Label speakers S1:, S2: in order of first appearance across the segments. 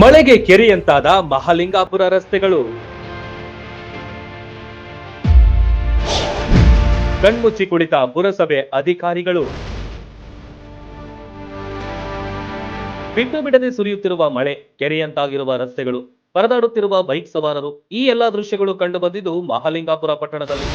S1: ಮಳೆಗೆ ಕೆರೆಯಂತಾದ ಮಹಾಲಿಂಗಾಪುರ ರಸ್ತೆಗಳು. ಕಣ್ಮುಚ್ಚಿ ಕುಳಿತ ಪುರಸಭೆ ಅಧಿಕಾರಿಗಳು. ಬಿಟ್ಟು ಬಿಡದೆ ಸುರಿಯುತ್ತಿರುವ ಮಳೆ, ಕೆರೆಯಂತಾಗಿರುವ ರಸ್ತೆಗಳು, ಪರದಾಡುತ್ತಿರುವ ಬೈಕ್ ಸವಾರರು, ಈ ಎಲ್ಲಾ ದೃಶ್ಯಗಳು ಕಂಡುಬಂದಿದ್ದು ಮಹಾಲಿಂಗಾಪುರ ಪಟ್ಟಣದಲ್ಲಿ.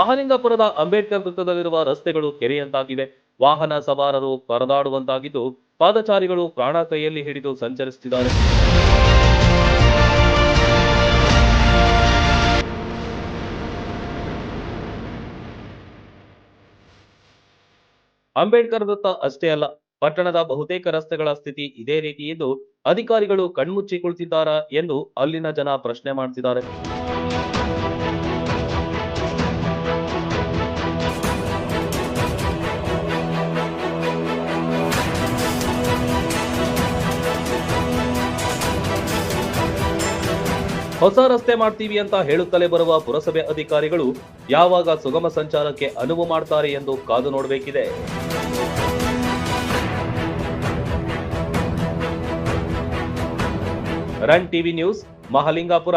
S1: ಮಹಾಲಿಂಗಾಪುರದ ಅಂಬೇಡ್ಕರ್ ವೃತ್ತದಲ್ಲಿರುವ ರಸ್ತೆಗಳು ಕೆರೆಯಂತಾಗಿವೆ ವಾಹನ ಸವಾರರು ಪರದಾಡುವಂತಾಗಿದ್ದು, ಪಾದಚಾರಿಗಳು ಪ್ರಾಣ ಕೈಯಲ್ಲಿ ಹಿಡಿದು ಸಂಚರಿಸುತ್ತಿದ್ದಾರೆ. ಅಂಬೇಡ್ಕರ್ ವೃತ್ತ ಅಷ್ಟೇ ಅಲ್ಲ, ಪಟ್ಟಣದ ಬಹುತೇಕ ರಸ್ತೆಗಳ ಸ್ಥಿತಿ ಇದೇ ರೀತಿ ಇದ್ದು, ಅಧಿಕಾರಿಗಳು ಕಣ್ಮುಚ್ಚಿ ಕುಳಿತಿದ್ದಾರಾ ಎಂದು ಅಲ್ಲಿನ ಜನ ಪ್ರಶ್ನೆ ಮಾಡ್ತಿದ್ದಾರೆ. ಹೊಸ ರಸ್ತೆ ಮಾಡ್ತೀವಿ ಅಂತ ಹೇಳುತ್ತಲೇ ಬರುವ ಪುರಸಭೆ ಅಧಿಕಾರಿಗಳು ಯಾವಾಗ ಸುಗಮ ಸಂಚಾರಕ್ಕೆ ಅನುವು ಮಾಡ್ತಾರೆ ಎಂದು ಕಾದು ನೋಡಬೇಕಿದೆ. Run TV news, Mahalingapura.